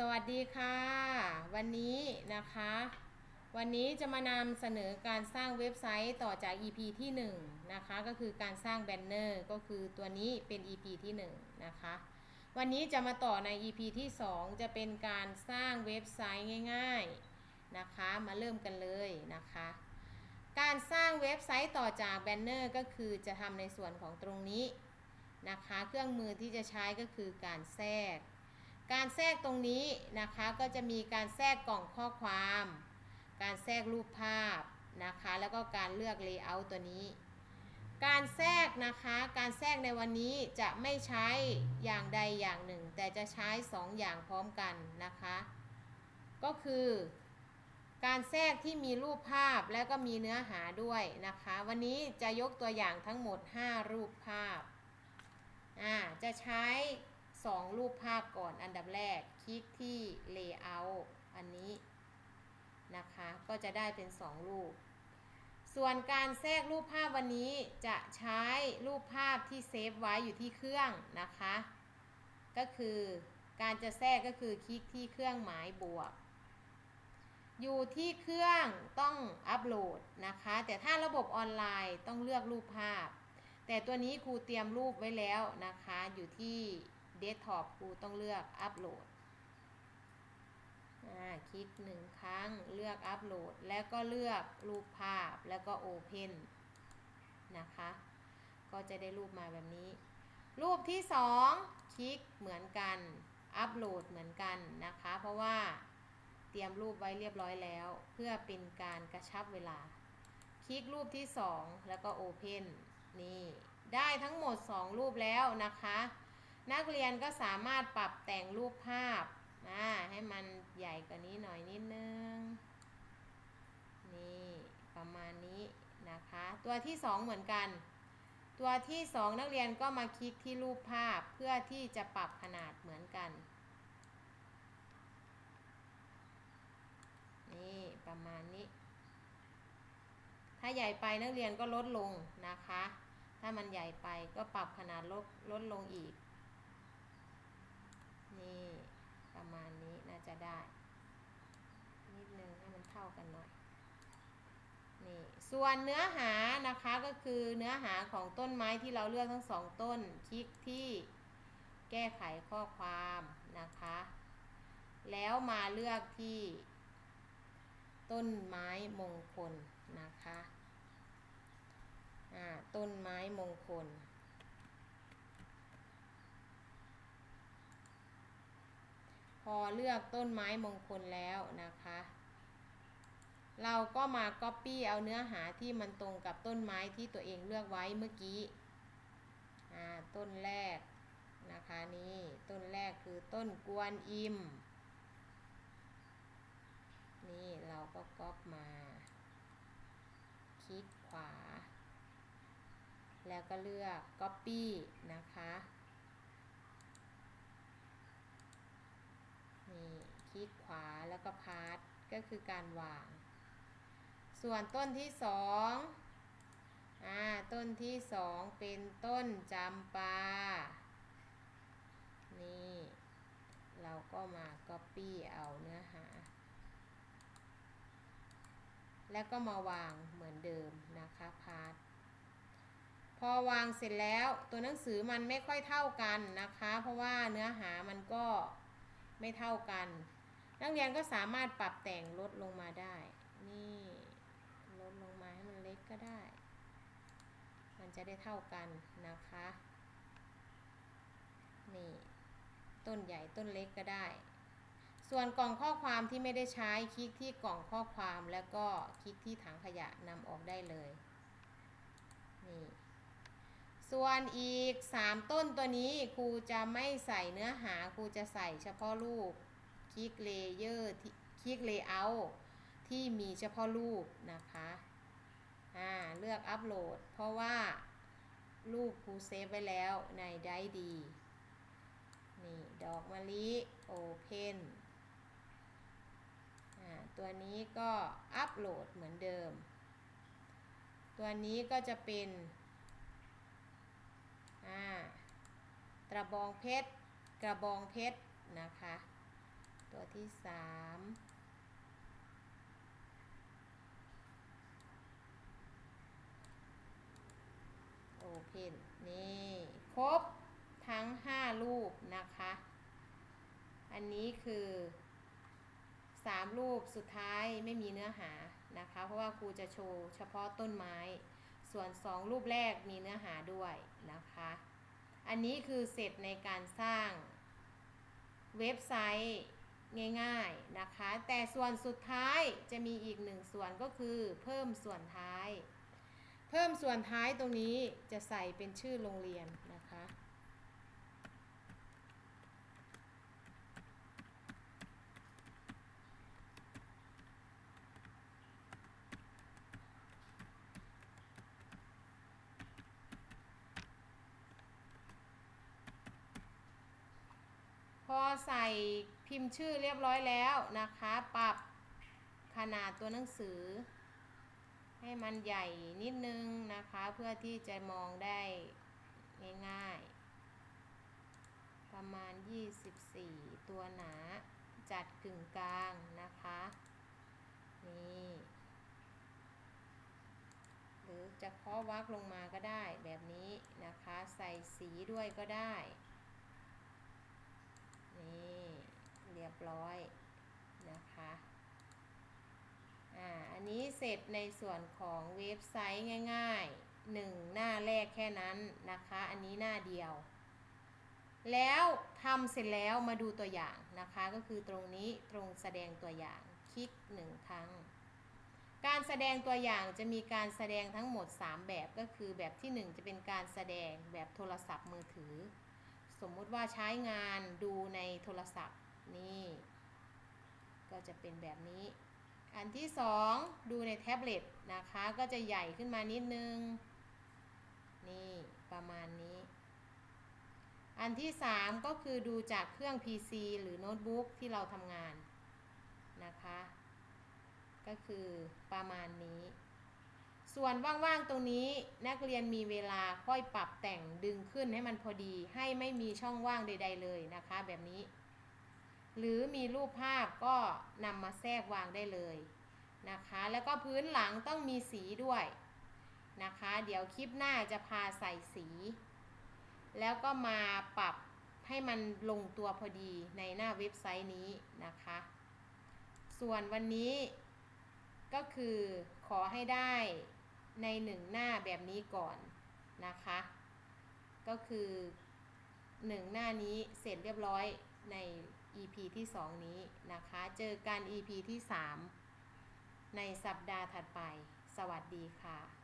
สวัสดีค่ะ วันนี้นะคะ วันนี้จะมานำเสนอการสร้างเว็บไซต์ต่อจาก EP ที่1นะคะก็คือการสร้างแบนเนอร์ก็คือตัวนี้เป็น EP ที่1นะคะวันนี้จะมาต่อใน EP ที่ 2 จะเป็นการสร้างเว็บไซต์ง่าย ๆนะคะมาเริ่มกันเลยนะคะ การสร้างเว็บไซต์ต่อจากแบนเนอร์ก็คือจะทำในส่วนของตรงนี้นะคะ เครื่องมือที่จะใช้ก็คือการแทรก การแทรกตรงนี้นะคะก็จะมีการแทรกกล่องข้อความ การแทรกรูปภาพนะคะ แล้วก็การเลือก Layout ตัวนี้ การแทรกนะคะ การแทรกในวันนี้จะไม่ใช้อย่างใดอย่างหนึ่ง แต่จะใช้สองอย่างพร้อมกันนะคะ ก็คือการแทรกที่มีรูปภาพแล้วก็มีเนื้อหาด้วยนะคะ วันนี้จะยกตัวอย่างทั้งหมด 5 รูปภาพ อ่า จะใช้ 2 รูปภาพก่อนอันดับแรก คลิกที่ Layout อันนี้นะคะ ก็จะได้เป็น 2 รูป ส่วนการแทรกรูปภาพวันนี้จะใช้รูปภาพที่เซฟไว้อยู่ที่เครื่องนะคะ ก็คือการจะแทรกก็คือคลิกที่เครื่องหมายบวก อยู่ที่เครื่องต้องอัปโหลดนะคะ แต่ถ้าระบบออนไลน์ต้องเลือกรูปภาพ แต่ตัวนี้ครูเตรียมรูปไว้แล้วนะคะ อยู่ที่ เดสก์ท็อปครูต้องเลือกอัปโหลดคลิกหนึ่งครั้งเลือกอัปโหลด แล้วก็เลือกรูปภาพแล้วก็โอเพนนะคะ ก็จะได้รูปมาแบบนี้ รูปที่สองคลิกเหมือนกันอัปโหลดเหมือนกันนะคะ เพราะว่าเตรียมรูปไว้เรียบร้อยแล้ว เพื่อเป็นการกระชับเวลา คลิกรูปที่สองแล้วก็โอเพนนี่ ได้ทั้งหมด 2 รูปแล้วนะคะ นักเรียนก็สามารถปรับแต่งรูปภาพนะให้มันใหญ่กว่านี้หน่อยนิดนึง นี่ประมาณนี้นะคะ ตัวที่ 2 เหมือนกัน ตัวที่ 2 นักเรียนก็มาคลิกที่รูปภาพเพื่อที่จะปรับขนาดเหมือนกัน นี่ประมาณนี้ ถ้าใหญ่ไปนักเรียนก็ลดลงนะคะ ถ้ามันใหญ่ไปก็ปรับขนาดลดลดลงอีก นี่ประมาณนี้น่าจะได้ นิดนึงให้มันเท่ากันหน่อยนี่ส่วนเนื้อหานะคะก็คือเนื้อหาของต้นไม้ที่เราเลือกทั้งสองต้นคลิกที่แก้ไขข้อความนะคะ แล้วมาเลือกที่ต้นไม้มงคลนะคะ ต้นไม้มงคล พอเลือกต้นไม้มงคลแล้วนะคะ เราก็มา Copy เอาเนื้อหาที่มันตรงกับต้นไม้ที่ตัวเองเลือกไว้เมื่อกี้ต้นแรกนะคะนี่ต้นแรกคือต้นกวนอิม นี่เราก็ก๊อปมา คลิกขวา แล้วก็เลือก Copy นะคะ นี่คลิกขวาแล้วก็พาสก็คือการวาง ส่วนต้นที่สองอ่าต้นที่สองเป็นต้นจำปา นี่ เราก็มา Copy เอาเนื้อหา แล้วก็มาวางเหมือนเดิมนะคะพาสพอวางเสร็จแล้วตัวหนังสือมันไม่ค่อยเท่ากันนะคะ เพราะว่าเนื้อหามันก็ ไม่เท่ากัน นักเรียนก็สามารถปรับแต่งลดลงมาได้ นี่ลดลงมาให้มันเล็กก็ได้ มันจะได้เท่ากันนะคะ นี่ ต้นใหญ่ต้นเล็กก็ได้ ส่วนกล่องข้อความที่ไม่ได้ใช้คลิกที่กล่องข้อความแล้วก็คลิกที่ถังขยะนำออกได้เลย นี่ ส่วนอีก 3 ต้นตัวนี้ครูจะไม่ใส่เนื้อหาครูจะใส่เฉพาะรูปคลิกเลเยอร์คลิกเลเยอร์ที่มีเฉพาะรูปนะคะอ่าเลือกอัปโหลด เพราะว่ารูปครูเซฟไว้แล้วในไดดีนี่ดอกมะลิโอเพนตัวนี้ก็อัปโหลดเหมือนเดิม ตัวนี้ก็จะเป็น กระบองเพชร กระบองเพชรนะคะตัวตัวที่สามโอเพนนี่ครบทั้ง 5 รูปนะคะ อันนี้คือ 3 รูปสุดท้ายไม่มีเนื้อหานะคะ เพราะว่าครูจะโชว์เฉพาะต้นไม้ ส่วน 2 รูปแรกมีเนื้อหาด้วยนะคะ อันนี้คือเสร็จในการสร้างเว็บไซต์ง่ายๆนะคะ แต่ส่วนสุดท้ายจะมีอีกหนึ่งส่วนก็คือเพิ่มส่วนท้าย เพิ่มส่วนท้ายตรงนี้จะใส่เป็นชื่อโรงเรียนนะคะ ใส่พิมพ์ชื่อเรียบร้อยแล้วนะคะ ปรับขนาดตัวหนังสือ ให้มันใหญ่นิดนึงนะคะ เพื่อที่จะมองได้ง่ายๆ ประมาณ 24 ตัวหนาจัดกึ่งกลางนะคะ นี่หรือจะเคาะวักลงมาก็ได้แบบนี้นะคะ ใส่สีด้วยก็ได้ นี่เรียบร้อยนะคะอ่าอันนี้เสร็จในส่วนของเว็บไซต์ง่ายๆหนึ่งหน้าแรกแค่นั้นนะคะ อันนี้หน้าเดียว แล้วทำเสร็จแล้วมาดูตัวอย่างนะคะ ก็คือตรงนี้ตรงแสดงตัวอย่างคลิกหนึ่งครั้งการแสดงตัวอย่างจะมีการแสดงทั้งหมด 3 แบบก็คือแบบที่ 1 จะเป็นการแสดงแบบโทรศัพท์มือถือ สมมุติว่าใช้งานดูในโทรศัพท์นี่ก็จะเป็นแบบนี้ อันที่สองดูในแท็บเล็ตนะคะก็จะใหญ่ขึ้นมานิดนึง นี่ประมาณนี้ อันที่สามก็คือดูจากเครื่อง PC หรือโน้ตบุ๊กที่เราทำงานนะคะ ก็คือประมาณนี้ ส่วนว่างๆตรงนี้นักเรียนมีเวลาค่อยปรับแต่งดึงขึ้นให้มันพอดี ให้ไม่มีช่องว่างใด ๆ เลยนะคะ แบบนี้ หรือมีรูปภาพก็นำมาแทรกวางได้เลยนะคะ แล้วก็พื้นหลังต้องมีสีด้วยนะคะ เดี๋ยวคลิปหน้าจะพาใส่สี แล้วก็มาปรับให้มันลงตัวพอดีในหน้าเว็บไซต์นี้นะคะ ส่วนวันนี้ก็คือขอให้ได้ ในหนึ่งหน้าแบบนี้ก่อนนะคะ ก็คือหนึ่งหน้านี้เสร็จเรียบร้อยใน EP ที่ 2 นี้นะคะ เจอกัน EP ที่ 3 ในสัปดาห์ถัดไป สวัสดีค่ะ